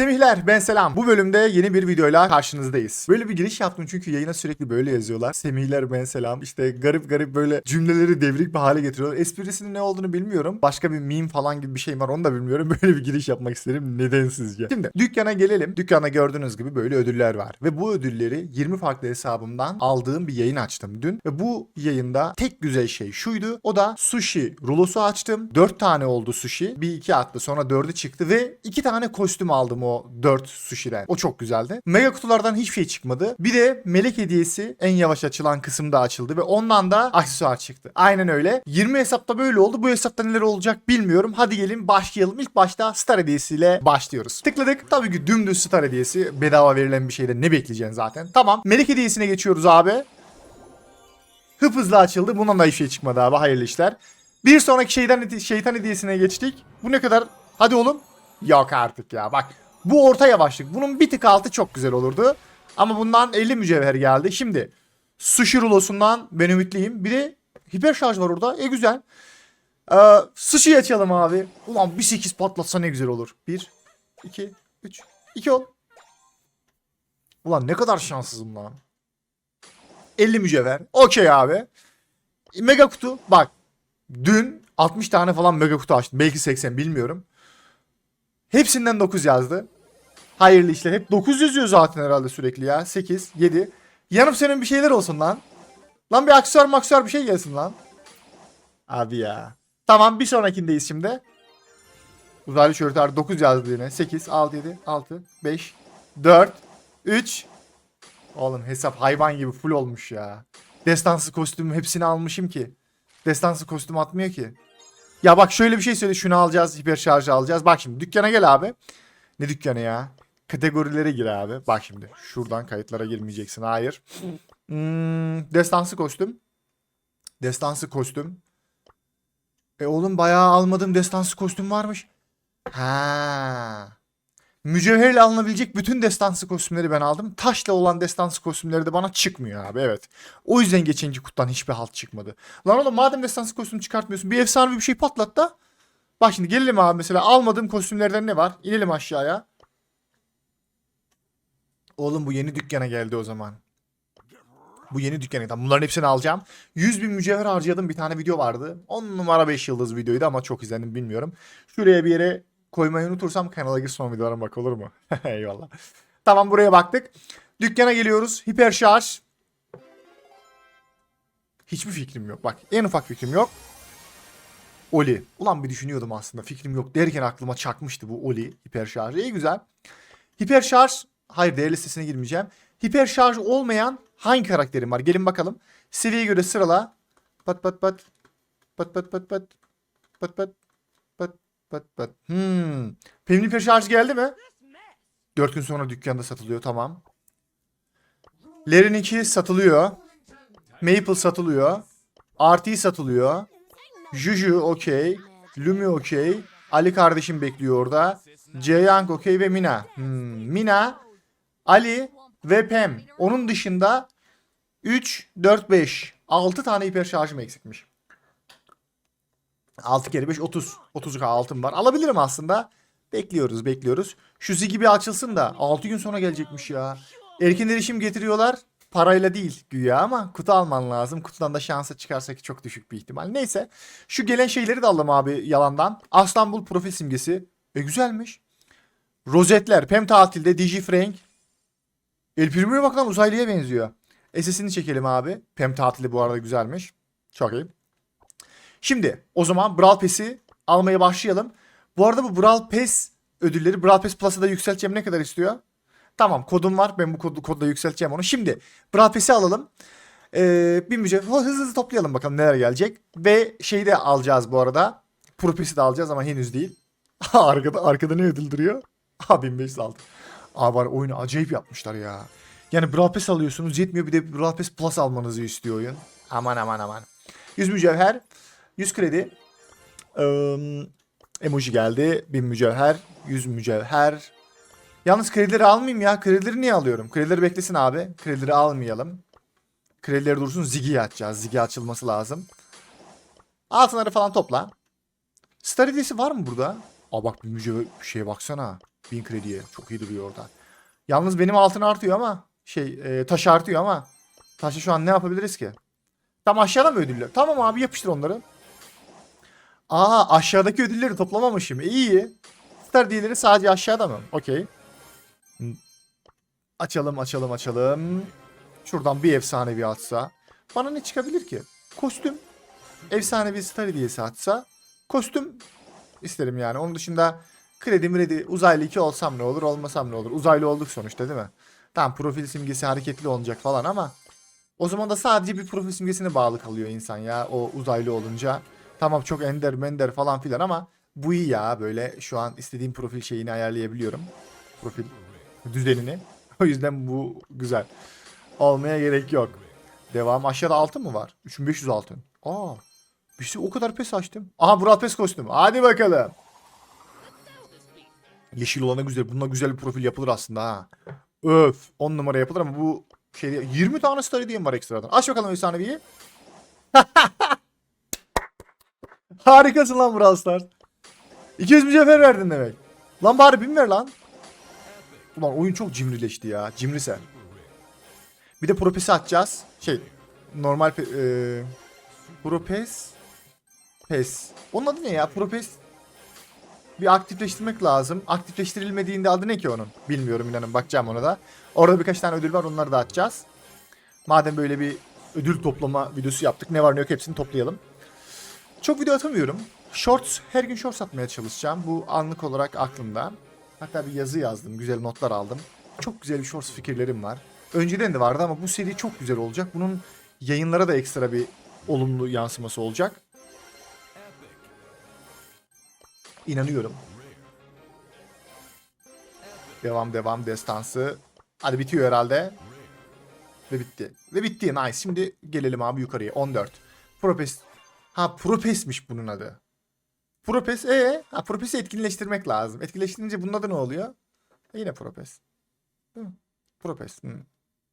Semihler ben selam. Bu bölümde yeni bir videoyla karşınızdayız. Böyle bir giriş yaptım çünkü yayına sürekli böyle yazıyorlar. Semihler ben selam. İşte garip garip böyle cümleleri devrik bir hale getiriyorlar. Esprisinin ne olduğunu bilmiyorum. Başka bir meme falan gibi bir şey var onu da bilmiyorum. Böyle bir giriş yapmak isterim. Neden sizce? Şimdi dükkana gelelim. Dükkana gördüğünüz gibi böyle ödüller var. Ve bu ödülleri 20 farklı hesabımdan aldığım bir yayın açtım dün. Ve bu yayında tek güzel şey şuydu. O da sushi rulosu açtım. 4 tane oldu sushi. Bir iki attı sonra 4'ü çıktı ve 2 tane kostüm aldım o 4 sushi'den. O çok güzeldi. Mega kutulardan hiçbir şey çıkmadı. Bir de melek hediyesi en yavaş açılan kısımda açıldı ve ondan da aksesuar çıktı. Aynen öyle. 20 hesapta böyle oldu. Bu hesapta neler olacak bilmiyorum. Hadi gelin başlayalım. İlk başta Star hediyesiyle başlıyoruz. Tıkladık. Tabii ki dümdüz Star hediyesi. Bedava verilen bir şeyde ne bekleyeceksin zaten. Tamam. Melek hediyesine geçiyoruz abi. Hıp hızlı açıldı. Bundan da hiçbir şey çıkmadı abi. Hayırlı işler. Bir sonraki şeytan, şeytan hediyesine geçtik. Bu ne kadar? Hadi oğlum. Yok artık ya. Bak bu orta yavaşlık. Bunun bir tık altı çok güzel olurdu. Ama bundan 50 mücevher geldi. Şimdi sushi rulosundan ben ümitliyim. Bir de hiper şarj var orada. E güzel. Ee, sushi açalım abi. Ulan bir 8 patlatsa ne güzel olur. 1, 2, 3, 2 ol. Ulan ne kadar şanssızım lan. 50 mücevher. Okey abi. Mega kutu. Bak. Dün 60 tane falan mega kutu açtım. Belki 80 bilmiyorum. Hepsinden 9 yazdı. Hayırlı işler. Hep 9 yazıyor zaten herhalde sürekli ya. 8, 7. Yanım senin bir şeyler olsun lan. Lan bir aksesuar maksuar bir şey gelsin lan. Abi ya. Tamam bir sonrakindeyiz şimdi. Uzaylı şörtler 9 yazdı yine. 8, 6, 7, 6, 5, 4, 3. Oğlum hesap hayvan gibi full olmuş ya. Destansı kostüm hepsini almışım ki. Destansı kostüm atmıyor ki. Ya bak şöyle bir şey söyle. Şunu alacağız. Hiper şarjı alacağız. Bak şimdi dükkana gel abi. Ne dükkanı ya? Kategorilere gir abi. Bak şimdi. Şuradan kayıtlara girmeyeceksin. Hayır. Hmm, destansı kostüm. Destansı kostüm. E oğlum bayağı almadığım destansı kostüm varmış. Ha. Mücevherle alınabilecek bütün destansı kostümleri ben aldım. Taşla olan destansı kostümleri de bana çıkmıyor abi evet. O yüzden geçenki kuttan hiçbir halt çıkmadı. Lan oğlum madem destansı kostüm çıkartmıyorsun bir efsane bir şey patlat da. Bak şimdi gelelim abi mesela almadığım kostümlerden ne var? İnelim aşağıya. Oğlum bu yeni dükkana geldi o zaman. Bu yeni dükkana geldi. Bunların hepsini alacağım. 100 bin mücevher harcadım bir tane video vardı. 10 numara 5 yıldız videoydu ama çok izlendim bilmiyorum. Şuraya bir yere koymayı unutursam kanala gir son videolara bak olur mu? Eyvallah. Tamam buraya baktık. Dükkana geliyoruz. Hiper şarj. Hiçbir fikrim yok. Bak en ufak fikrim yok. Oli. Ulan bir düşünüyordum aslında. Fikrim yok derken aklıma çakmıştı bu Oli hiper şarj. İyi güzel. Hiper şarj. Hayır değer listesine girmeyeceğim. Hiper şarj olmayan hangi karakterim var? Gelin bakalım. Seviyeye göre sırala. Pat pat pat. Pat pat pat pat. Pat pat. Pat pat. Hmm. Pemli hiper şarj geldi mi? 4 gün sonra dükkanda satılıyor. Tamam. Larry'ninki satılıyor. Maple satılıyor. RT satılıyor. Juju okey. Lumi okey. Ali kardeşim bekliyor orada. Jaeyoung okey ve Mina. Hmm, Mina, Ali ve Pem. Onun dışında 3, 4, 5. 6 tane hiper şarjım eksikmiş. 6 kere 5 30. 30k altın var. Alabilirim aslında. Bekliyoruz bekliyoruz. Şu Ziggy bir açılsın da 6 gün sonra gelecekmiş ya. Erken erişim getiriyorlar. Parayla değil güya ama kutu alman lazım. Kutudan da şansa çıkarsa ki çok düşük bir ihtimal. Neyse. Şu gelen şeyleri de alalım abi yalandan. Aslanbul profil simgesi. E güzelmiş. Rozetler. Pem tatilde. Digi Frank. El Primo'ya bak lan uzaylıya benziyor. SS'ini çekelim abi. Pem tatili bu arada güzelmiş. Çok iyi. Şimdi o zaman Brawl Pass'i almaya başlayalım. Bu arada bu Brawl Pass ödülleri Brawl Pass Plus'a da yükselteceğim ne kadar istiyor? Tamam kodum var. Ben bu kodu, kodla yükselteceğim onu. Şimdi Brawl Pass'i alalım. Ee, bir mücevher hızlı hızlı toplayalım bakalım neler gelecek. Ve şeyi de alacağız bu arada. Pro Pass'i de alacağız ama henüz değil. arkada, arkada ne ödül duruyor? Ha 1500 aldı. Aa var oyunu acayip yapmışlar ya. Yani Brawl Pass alıyorsunuz yetmiyor bir de Brawl Pass Plus almanızı istiyor oyun. Aman aman aman. 100 mücevher. 100 kredi. Ee, emoji geldi. 1000 mücevher. 100 mücevher. Yalnız kredileri almayayım ya. Kredileri niye alıyorum? Kredileri beklesin abi. Kredileri almayalım. Kredileri dursun. Ziggy'yi açacağız. Ziggy açılması lazım. Altınları falan topla. Star hediyesi var mı burada? Aa bak bir mücevher şeye baksana. 1000 krediye. Çok iyi duruyor orada. Yalnız benim altın artıyor ama şey e, taş artıyor ama taşı şu an ne yapabiliriz ki? Tam aşağıda mı ödüller? Tamam abi yapıştır onları. Aa aşağıdaki ödülleri toplamamışım. İyi. Star diyeleri sadece aşağıda mı? Okey. Açalım açalım açalım. Şuradan bir efsanevi atsa. Bana ne çıkabilir ki? Kostüm. Efsanevi star hediyesi atsa. Kostüm isterim yani. Onun dışında kredi mredi uzaylı 2 olsam ne olur olmasam ne olur. Uzaylı olduk sonuçta değil mi? Tamam profil simgesi hareketli olacak falan ama o zaman da sadece bir profil simgesine bağlı kalıyor insan ya o uzaylı olunca. Tamam çok ender mender falan filan ama bu iyi ya böyle şu an istediğim profil şeyini ayarlayabiliyorum. Profil düzenini. O yüzden bu güzel. Olmaya gerek yok. Devam aşağıda altın mı var? 3500 altın. Aa. Bir şey o kadar pes açtım. Aha Burak Pes kostümü. Hadi bakalım. Yeşil olana güzel. Bununla güzel bir profil yapılır aslında ha. Öf. 10 numara yapılır ama bu şey 20 tane star hediyem var ekstradan. Aç bakalım efsaneviyi. Harikasın lan Brawl Stars. 200 mücevher verdin demek. Lan bari bin ver lan. Ulan oyun çok cimrileşti ya. Cimri sen. Bir de Propes'i açacağız. Şey normal e, Propes Pes. Onun adı ne ya? Propes bir aktifleştirmek lazım. Aktifleştirilmediğinde adı ne ki onun? Bilmiyorum inanın bakacağım ona da. Orada birkaç tane ödül var onları da açacağız. Madem böyle bir ödül toplama videosu yaptık. Ne var ne yok hepsini toplayalım. Çok video atamıyorum. Shorts, her gün shorts atmaya çalışacağım. Bu anlık olarak aklımda. Hatta bir yazı yazdım, güzel notlar aldım. Çok güzel bir shorts fikirlerim var. Önceden de vardı ama bu seri çok güzel olacak. Bunun yayınlara da ekstra bir olumlu yansıması olacak. İnanıyorum. Devam devam destansı. Hadi bitiyor herhalde. Ve bitti. Ve bitti. Nice. Şimdi gelelim abi yukarıya. 14. Propes. Ha Propes'miş bunun adı. Propes e ha Propes'i etkinleştirmek lazım. Etkinleştirince bunun adı ne oluyor? E, yine Propes. Hı. Propes. Hı.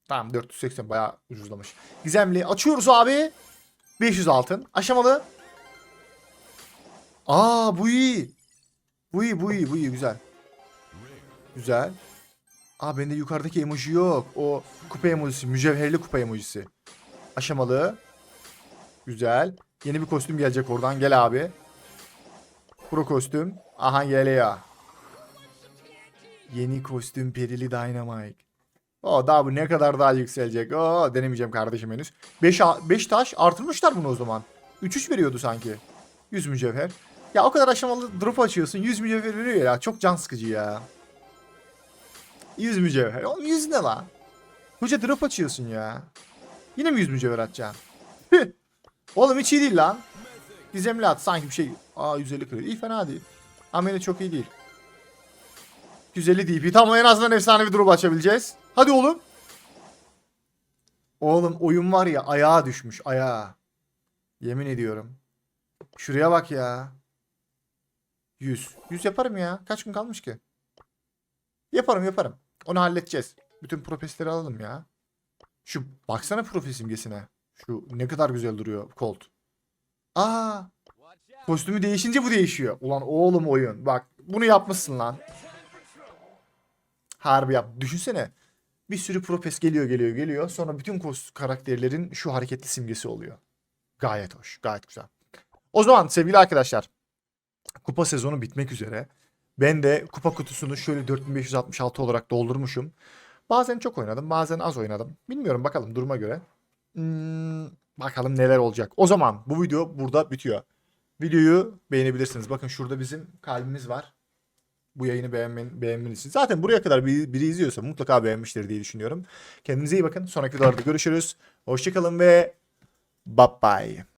Tamam 480 bayağı ucuzlamış. Gizemli açıyoruz abi. 500 altın. Aşamalı. Aa bu iyi. Bu iyi bu iyi bu iyi güzel. Güzel. Aa bende yukarıdaki emoji yok. O kupa emojisi. Mücevherli kupa emojisi. Aşamalı. Güzel. Yeni bir kostüm gelecek oradan. Gel abi. Pro kostüm. Aha geliyor. Yeni kostüm Perili Dynamite. O daha bu ne kadar daha yükselecek. Oo denemeyeceğim kardeşim henüz. 5 5 taş artırmışlar bunu o zaman. 3-3 veriyordu sanki. 100 mücevher. Ya o kadar aşamalı drop açıyorsun. 100 mücevher veriyor ya. Çok can sıkıcı ya. 100 mücevher. Oğlum 100 ne lan? Hoca drop açıyorsun ya. Yine mi 100 mücevher atacaksın? Oğlum hiç iyi değil lan. Gizemli at sanki bir şey. Aa 150 kredi. İyi fena değil. Ameli çok iyi değil. 150 DP. Tamam en azından efsane bir drop açabileceğiz. Hadi oğlum. Oğlum oyun var ya ayağa düşmüş ayağa. Yemin ediyorum. Şuraya bak ya. 100. 100 yaparım ya. Kaç gün kalmış ki? Yaparım yaparım. Onu halledeceğiz. Bütün profesleri alalım ya. Şu baksana profil simgesine. Şu ne kadar güzel duruyor Colt. Aa. Kostümü değişince bu değişiyor. Ulan oğlum oyun. Bak bunu yapmışsın lan. Harbi yap. Düşünsene. Bir sürü propes geliyor geliyor geliyor. Sonra bütün karakterlerin şu hareketli simgesi oluyor. Gayet hoş. Gayet güzel. O zaman sevgili arkadaşlar. Kupa sezonu bitmek üzere. Ben de kupa kutusunu şöyle 4566 olarak doldurmuşum. Bazen çok oynadım, bazen az oynadım. Bilmiyorum bakalım duruma göre. Hmm, bakalım neler olacak. O zaman bu video burada bitiyor. Videoyu beğenebilirsiniz. Bakın şurada bizim kalbimiz var. Bu yayını beğenmen, beğenmelisiniz. Zaten buraya kadar biri, biri izliyorsa mutlaka beğenmiştir diye düşünüyorum. Kendinize iyi bakın. Sonraki videolarda görüşürüz. Hoşçakalın ve bye bye.